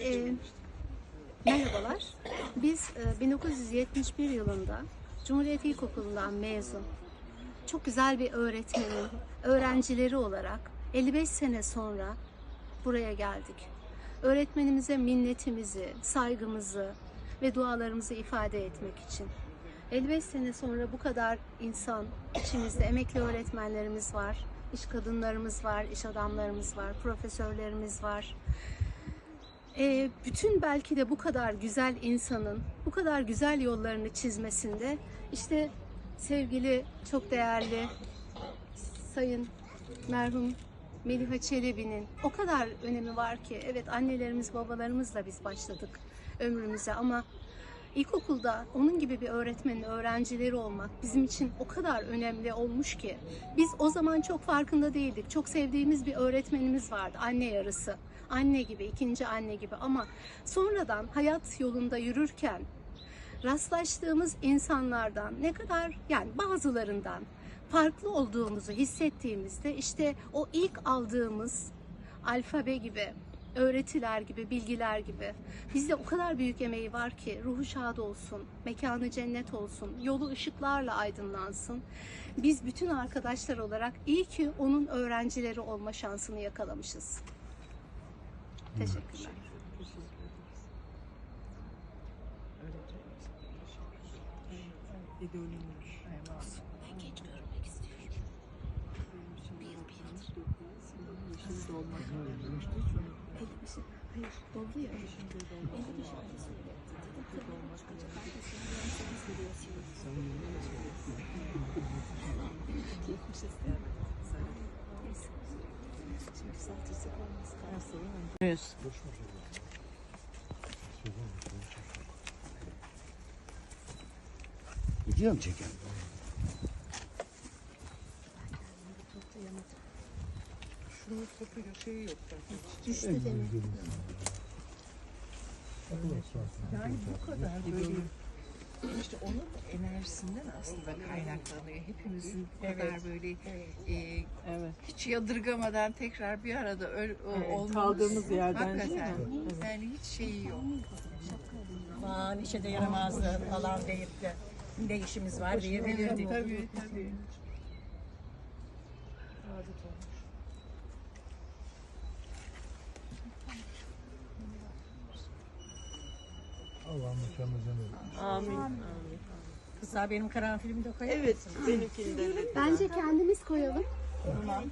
Ee, merhabalar. Biz e, 1971 yılında Cumhuriyet İlkokulu'ndan mezun, çok güzel bir öğretmenin öğrencileri olarak 55 sene sonra buraya geldik. Öğretmenimize minnetimizi, saygımızı ve dualarımızı ifade etmek için. 55 sene sonra bu kadar insan, içimizde emekli öğretmenlerimiz var, iş kadınlarımız var, iş adamlarımız var, profesörlerimiz var. Ee, bütün belki de bu kadar güzel insanın bu kadar güzel yollarını çizmesinde işte sevgili çok değerli Sayın merhum Meliha Çelebi'nin o kadar önemi var ki evet annelerimiz babalarımızla biz başladık ömrümüze ama ilkokulda onun gibi bir öğretmenin öğrencileri olmak bizim için o kadar önemli olmuş ki biz o zaman çok farkında değildik. Çok sevdiğimiz bir öğretmenimiz vardı anne yarısı. Anne gibi, ikinci anne gibi ama sonradan hayat yolunda yürürken rastlaştığımız insanlardan ne kadar yani bazılarından farklı olduğumuzu hissettiğimizde işte o ilk aldığımız alfabe gibi öğretiler gibi, bilgiler gibi. Bizde o kadar büyük emeği var ki ruhu şad olsun, mekanı cennet olsun, yolu ışıklarla aydınlansın. Biz bütün arkadaşlar olarak iyi ki onun öğrencileri olma şansını yakalamışız. Teşekkürler. Ben genç görmek istiyorum. Bir yıl bir. Elli bir şey. Hayır, doldu çeken? Topuyla şeyi yok zaten. Düştü demek. Yani bu kadar böyle işte onun enerjisinden aslında kaynaklanıyor. Hepimizin bu kadar böyle e, hiç yadırgamadan tekrar bir arada öl, o- olmamız kaldığımız yerden değil hakikaten mi? yani hiç şeyi yok. Aman işe de yaramazdı falan deyip de ne işimiz var diyebilirdik. Tabii tabii. Mekanınızı verir. Amin. Kızlar benim karanfilimi de koyar Evet, benimkini de. Bence kendimiz koyalım. Tamam.